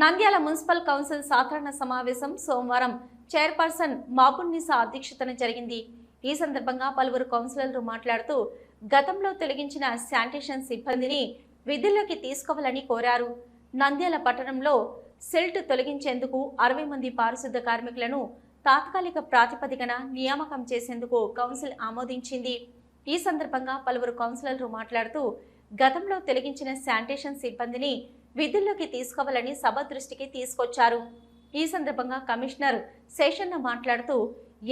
Nandyal municipal council సాధారణ సమావేశం సోమవారం చైర్పర్సన్ మాబున్నిసా అధ్యక్షతన జరిగింది. ఈ సందర్భంగా పలువురు కౌన్సిలర్లు మాట్లాడుతూ గతంలో తొలగించిన శానిటేషన్ సిబ్బందిని విధుల్లోకి తీసుకోవాలని కోరారు. నంద్యాల పట్టణంలో సిల్ట్ తొలగించేందుకు అరవై మంది పారిశుద్ధ కార్మికులను తాత్కాలిక ప్రాతిపదికన నియామకం చేసేందుకు కౌన్సిల్ ఆమోదించింది. ఈ సందర్భంగా పలువురు కౌన్సిలర్లు మాట్లాడుతూ గతంలో తొలగించిన శానిటేషన్ సిబ్బందిని విధుల్లోకి తీసుకోవాలని సభ దృష్టికి తీసుకొచ్చారు. ఈ సందర్భంగా కమిషనర్ శేషన్న మాట్లాడుతూ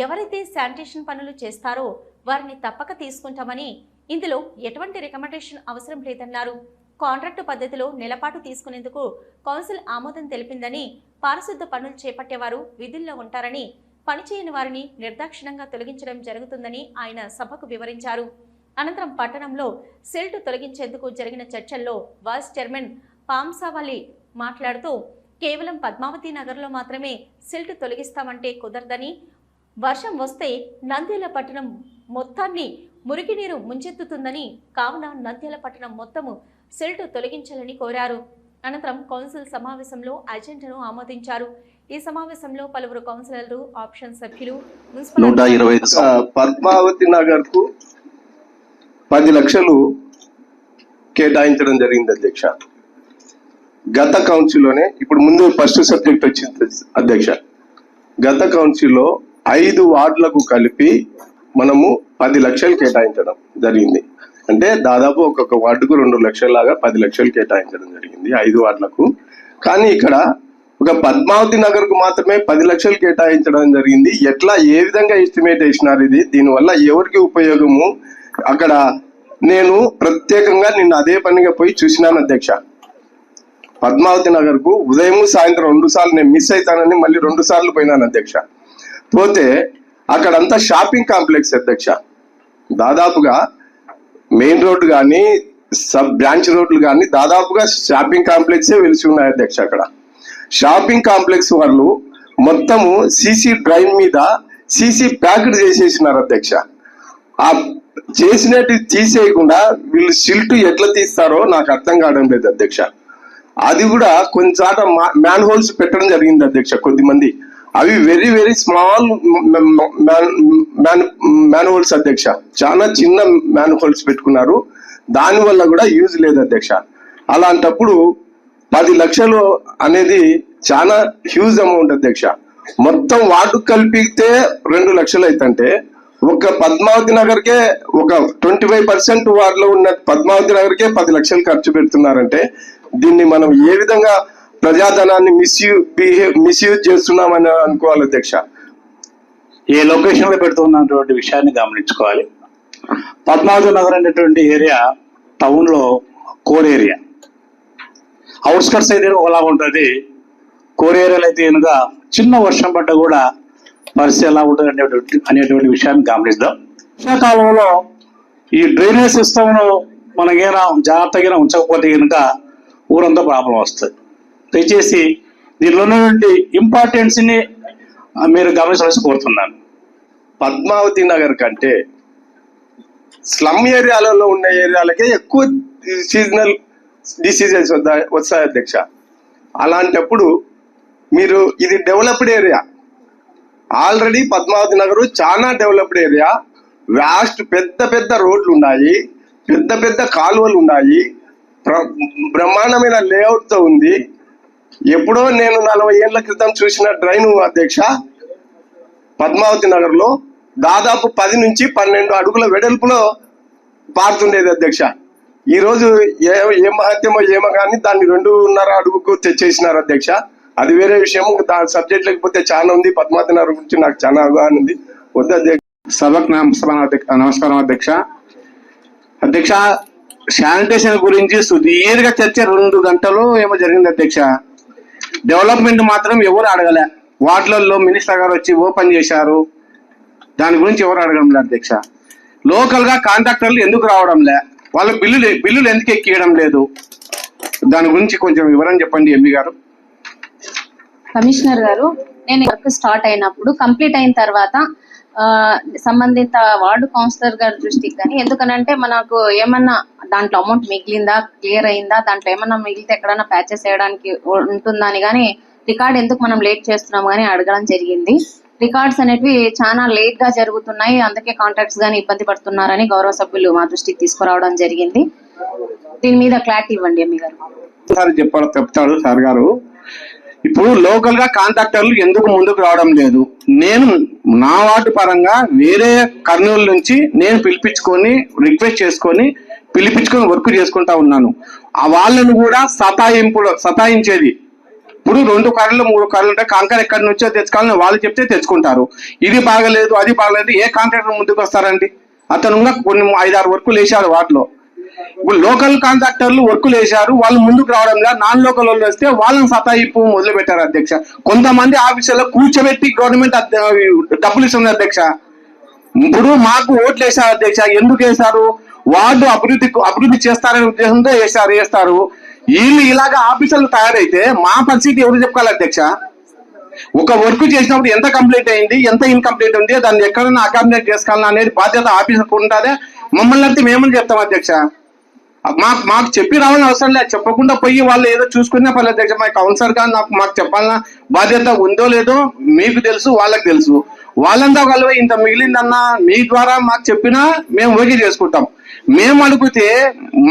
ఎవరైతే శానిటేషన్ పనులు చేస్తారో వారిని తప్పక తీసుకుంటామని ఇందులో ఎటువంటి రికమెండేషన్ అవసరం లేదన్నారు. కాంట్రాక్టు పద్ధతిలో నిలపాటు తీసుకునేందుకు కౌన్సిల్ ఆమోదం తెలిపిందని పారిశుద్ధ పనులు చేపట్టేవారు విధుల్లో ఉంటారని పనిచేయని వారిని నిర్దాక్షిణంగా తొలగించడం జరుగుతుందని ఆయన సభకు వివరించారు. అనంతరం పట్టణంలో సిల్ట్ తొలగించేందుకు జరిగిన చర్చల్లో వైస్ చైర్మన్ పాంసావలి మాట్లాడుతూ కేవలం పద్మావతి నగర్లో మాత్రమే సిల్ట్ తొలగిస్తామంటే కుదరదని. వర్షం వస్తే నంద్యాల పట్టణం మొత్తాన్ని మురికి నీరు ముంచెత్తుతుందని కావున నంద్యాల పట్టణం మొత్తము సిల్ట్ తొలగించాలని కోరారు. అనంతరం కౌన్సిల్ సమావేశంలో అజెండాను ఆమోదించారు. ఈ సమావేశంలో పలువురు కౌన్సిలర్లు ఆప్షన్ సభ్యులు పద్మావతి నగర్కు పది లక్షలు కేటాయించడం జరిగింది అధ్యక్ష. గత కౌన్సిల్లోనే ఇప్పుడు ముందు ఫస్ట్ సబ్జెక్ట్ వచ్చింది అధ్యక్ష. గత కౌన్సిల్లో ఐదు వార్డులకు కలిపి మనము పది లక్షలు కేటాయించడం జరిగింది. అంటే దాదాపు ఒక్కొక్క వార్డుకు రెండు లక్షల్లాగా పది లక్షలు కేటాయించడం జరిగింది ఐదు వార్డులకు. కానీ ఇక్కడ ఒక పద్మావతి నగర్కు మాత్రమే పది లక్షలు కేటాయించడం జరిగింది. ఎట్లా ఏ విధంగా ఎస్టిమేట్ వేసినారు ఇది? దీనివల్ల ఎవరికి ఉపయోగము? అక్కడ నేను ప్రత్యేకంగా నిన్న అదే పనిగా పోయి చూసినాను అధ్యక్ష. పద్మావతి నగర్కు ఉదయం సాయంత్రం రెండు సార్లు నేను మిస్ అవుతానని మళ్ళీ రెండు సార్లు పోయినాను అధ్యక్ష. పోతే అక్కడంతా షాపింగ్ కాంప్లెక్స్ అధ్యక్ష. దాదాపుగా మెయిన్ రోడ్డు కానీ సబ్ బ్రాంచ్ రోడ్లు కానీ దాదాపుగా షాపింగ్ కాంప్లెక్సే వెలిసి ఉన్నాయి అధ్యక్ష అక్కడ. షాపింగ్ కాంప్లెక్స్ వాళ్ళు మొత్తము సీసీ డ్రైవ్ మీద సీసీ ప్యాకెట్ చేసేసినారు అధ్యక్ష. ఆ చేసినట్టు తీసేయకుండా వీళ్ళు సిల్ట్ ఎట్లా తీస్తారో నాకు అర్థం కావడం లేదు అధ్యక్ష. అది కూడా కొంచాట మ్యాన్ హోల్స్ పెట్టడం జరిగింది అధ్యక్ష కొద్దిమంది. అవి very very small man holes అధ్యక్ష. చాలా చిన్న మ్యాన్ హోల్స్ పెట్టుకున్నారు. దాని వల్ల కూడా యూజ్ లేదు అధ్యక్ష. అలాంటప్పుడు పది లక్షలు అనేది చాలా హ్యూజ్ అమౌంట్ అధ్యక్ష. మొత్తం వార్డు కలిపితే రెండు లక్షలు అవుతుంటే ఒక పద్మావతి నగర్కే ఒక ట్వంటీ ఫైవ్ పర్సెంట్ వారిలో ఉన్న పద్మావతి నగర్కే పది లక్షలు ఖర్చు పెడుతున్నారంటే దీన్ని మనం ఏ విధంగా ప్రజాధనాన్ని మిస్యూ బిహేవ్ మిస్యూజ్ చేస్తున్నామని అనుకోవాలి అధ్యక్ష? ఏ లొకేషన్లో పెడుతున్నటువంటి విషయాన్ని గమనించుకోవాలి. పద్మావతి నగర్ అనేటువంటి ఏరియా టౌన్లో కోర్ ఏరియా అవుట్స్కట్స్ అయితే ఒకలా ఉంటుంది. కోర్ ఏరియాలో అయితే చిన్న వర్షం పడ్డ కూడా పరిస్థితి ఎలా ఉంటుంది అనేటువంటి అనేటువంటి విషయాన్ని గమనిద్దాం. వర్షాకాలంలో ఈ డ్రైనేజ్ సిస్టమ్ను మనకేనా జాగ్రత్తగా ఉంచకపోతే కనుక ఊరంతా ప్రాబ్లం వస్తుంది. దయచేసి దీనిలో ఉన్నటువంటి ఇంపార్టెన్స్ని ఆ, మీరు గమనించాల్సి కోరుతున్నాను. పద్మావతి నగర్ కంటే స్లమ్ ఏరియాలలో ఉన్న ఏరియాలకే ఎక్కువ సీజనల్ డిసీజెస్ వస్తాయి అధ్యక్ష. అలాంటప్పుడు మీరు ఇది developed area already Padmavati Nagar చాలా డెవలప్డ్ ఏరియా. వ్యాస్ట్ పెద్ద పెద్ద రోడ్లు ఉన్నాయి. పెద్ద పెద్ద కాలువలు ఉన్నాయి. బ్రహ్మాండమైన లేఅవుట్తో ఉంది. ఎప్పుడో నేను నలభై ఏళ్ళ క్రితం చూసిన డ్రైన్ అధ్యక్ష పద్మావతి నగర్లో దాదాపు పది నుంచి పన్నెండు అడుగుల వెడల్పులో పారుతుండేది అధ్యక్ష. ఈ రోజు ఏ ఏ మహత్యమో ఏమో కానీ దాన్ని రెండున్నర అడుగుకు తెచ్చేసినారు అధ్యక్ష. అది వేరే విషయం దాని సబ్జెక్ట్ లేకపోతే చాలా ఉంది. పద్మావతి గురించి నాకు చాలా అవగాహన ఉంది. అధ్యక్ష. సభకు నమస్కారం అధ్యక్ష నమస్కారం అధ్యక్ష. అధ్యక్ష శానిటేషన్ గురించి సుదీర్ఘ చర్చ రెండు గంటలు ఏమో జరిగింది అధ్యక్ష. డెవలప్మెంట్ మాత్రం ఎవరు అడగలే. వార్డులలో మినిస్టర్ గారు వచ్చి ఓపెన్ చేశారు. దాని గురించి ఎవరు అడగడం లేదు అధ్యక్ష లోకల్గా కాంట్రాక్టర్లు ఎందుకు రావడం లే వాళ్ళ బిల్లులు బిల్లులు ఎందుకు ఎక్కియడం లేదు? దాని గురించి కొంచెం వివరం చెప్పండి ఎంపీ గారు. కమిషనర్ గారు నేను వర్క్ స్టార్ట్ అయినప్పుడు కంప్లీట్ అయిన తర్వాత ఆ, సంబంధిత వార్డు కౌన్సిలర్ గారి దృష్టికి కానీ ఎందుకనంటే మనకు ఏమన్నా దాంట్లో అమౌంట్ మిగిలిందా క్లియర్ అయిందా దాంట్లో ఏమన్నా మిగిలితే ఎక్కడైనా ప్యాచెస్ చేయడానికి ఉంటుందా అని కానీ రికార్డ్ ఎందుకు మనం లేట్ చేస్తున్నాం కానీ అడగడం జరిగింది. రికార్డ్స్ అనేటివి చాలా లేట్గా జరుగుతున్నాయి అందుకే కాంట్రాక్ట్స్ గానీ ఇబ్బంది పడుతున్నారని గౌరవ సభ్యులు మా దృష్టికి తీసుకురావడం జరిగింది. దీని మీద క్లారిటీ ఇవ్వండి అమ్మి గారు. చెప్పాలి చెప్తాడు సార్ గారు. ఇప్పుడు లోకల్గా కాంట్రాక్టర్లు ఎందుకు ముందుకు రావడం లేదు? నేను నా వార్డు పరంగా వేరే కర్నూలు నుంచి నేను పిలిపించుకొని రిక్వెస్ట్ చేసుకొని పిలిపించుకొని వర్క్ చేసుకుంటా ఉన్నాను. ఆ వాళ్ళను కూడా సతాయింపులు సతాయించేది. ఇప్పుడు రెండు కర్రలు మూడు కర్రలు ఉంటే కాంకర్ ఎక్కడి నుంచో తెచ్చుకోవాలని వాళ్ళు చెప్తే తెచ్చుకుంటారు. ఇది బాగలేదు అది బాగలేదు ఏ కాంట్రాక్టర్ ముందుకు వస్తారండి? అతను కొన్ని ఐదారు వర్కులు వేసాడు వాటిలో ఇప్పుడు లోకల్ కాంట్రాక్టర్లు వర్కులు వేశారు వాళ్ళు ముందుకు రావడం లేదు. నాన్ లోకల్ వాళ్ళు వస్తే వాళ్ళని సతాయిపు మొదలు పెట్టారు అధ్యక్ష. కొంతమంది ఆఫీసులో కూర్చోబెట్టి గవర్నమెంట్ డబ్బులు ఇస్తుంది అధ్యక్ష. ఇప్పుడు మాకు ఓట్లు వేశారు అధ్యక్ష. ఎందుకు వేశారు? వార్డు అభివృద్ధి అభివృద్ధి చేస్తారనే ఉద్దేశంతో వేశారు వేస్తారు. వీళ్ళు ఇలాగా ఆఫీసర్లు తయారైతే మా పరిస్థితి ఎవరు చెప్పుకోవాలి అధ్యక్ష? ఒక వర్క్ చేసినప్పుడు ఎంత కంప్లీట్ అయింది ఎంత ఇన్కంప్లీట్ ఉంది దాన్ని ఎక్కడైనా అకామిడేట్ చేసుకోవాలన్నా అనేది బాధ్యత ఆఫీసర్కి ఉంటుందే మమ్మల్ని అంటే మేమని చెప్తాం అధ్యక్ష? మాకు మాకు చెప్పి రావాలని అవసరం లేదు. చెప్పకుండా పోయి వాళ్ళు ఏదో చూసుకునే పర్లేదు అధ్యక్ష మా కౌన్సిలర్గా నాకు మాకు చెప్పాలన్న బాధ్యత ఉందో లేదో మీకు తెలుసు వాళ్ళకి తెలుసు. వాళ్ళంతా కలిపి ఇంత మిగిలిందన్నా మీ ద్వారా మాకు చెప్పినా మేము ఓకే చేసుకుంటాం. మేము అడిగితే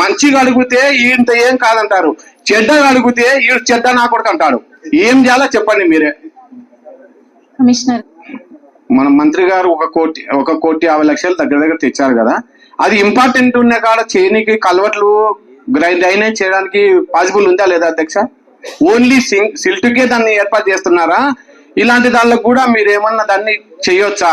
మంచిగా అడిగితే ఇంత ఏం కాదంటారు. చెడ్డగా అడిగితే ఈ చెడ్డ నా కొడుకు అంటాడు. ఏం చేయాలో చెప్పండి మీరే. కమిషనర్. మన మంత్రి గారు ఒక కోటి ఒక కోటి యాభై లక్షలు దగ్గర దగ్గర తెచ్చారు కదా. అది ఇంపార్టెంట్ ఉన్న కాడ చేయనికి కలవట్లు గ్రైండ్ అయినా చేయడానికి పాసిబుల్ ఉందా లేదా అధ్యక్ష? ఓన్లీ సిల్ట్కే దాన్ని ఏర్పాటు చేస్తున్నారా? ఇలాంటి దానిలో కూడా మీరు ఏమన్నా దాన్ని చేయొచ్చా?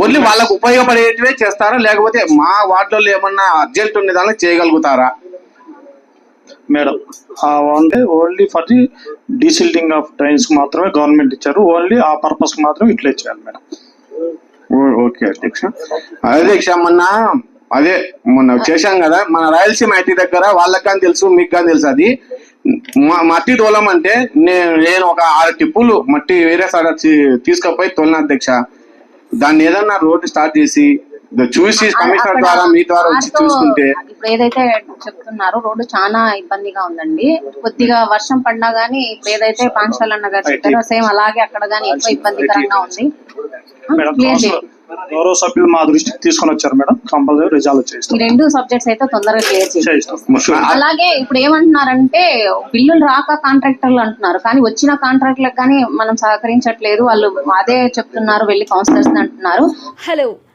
ఓన్లీ వాళ్ళకు ఉపయోగపడేటివే చేస్తారా? లేకపోతే మా వార్డులో ఏమన్నా అర్జెంట్ ఉన్న దాన్ని చేయగలుగుతారా? మేడం అంటే only for the desilting of drains మాత్రమే గవర్నమెంట్ ఇచ్చారు. ఓన్లీ ఆ పర్పస్ మాత్రమే ఇట్లా ఇచ్చారు మేడం. ఓకే అధ్యక్ష. అధ్యక్ష మొన్న అదే మొన్న చేశాం కదా మన రాయలసీమ ఐటీ దగ్గర వాళ్ళకి కానీ తెలుసు మీకు కానీ తెలుసు అది. మట్టి తోలం అంటే నేను నేను ఒక ఆరు టిప్పులు మట్టి వేరే సార్ తీసుకుపోయి తోలిన అధ్యక్ష. దాన్ని ఏదన్నా రోడ్డు స్టార్ట్ చేసి చూసి కమిషనర్ ద్వారా మీ ద్వారా వచ్చి చూసుకుంటే. ఇప్పుడు ఏదైతే చెప్తున్నారో రోడ్డు చాలా ఇబ్బందిగా ఉందండి. కొద్దిగా వర్షం పడినా గానీ ఇప్పుడు ఏదైతే పాంచాల అన్న గారు చెప్పారో సేమ్ అలాగే అక్కడ గానీ ఎక్కువ ఇబ్బందికరంగా ఉంది. గౌరవ సభ్యులు మా దృష్టికి తీసుకొని వచ్చారు మేడం. కంపల్సరీ రిజాల్వ్ ఈ చేస్తాం రెండు సబ్జెక్ట్స్ అయితే తొందరగా క్లియర్ చేస్తాం అలాగే ఇప్పుడు ఏమంటున్నారంటే బిల్లులు రాక కాంట్రాక్టర్లు అంటున్నారు. కానీ వచ్చిన కాంట్రాక్టులకు కానీ మనం సహకరించట్లేదు. వాళ్ళు అదే చెప్తున్నారు వెళ్ళి కౌన్సిలర్స్ అంటున్నారు. హలో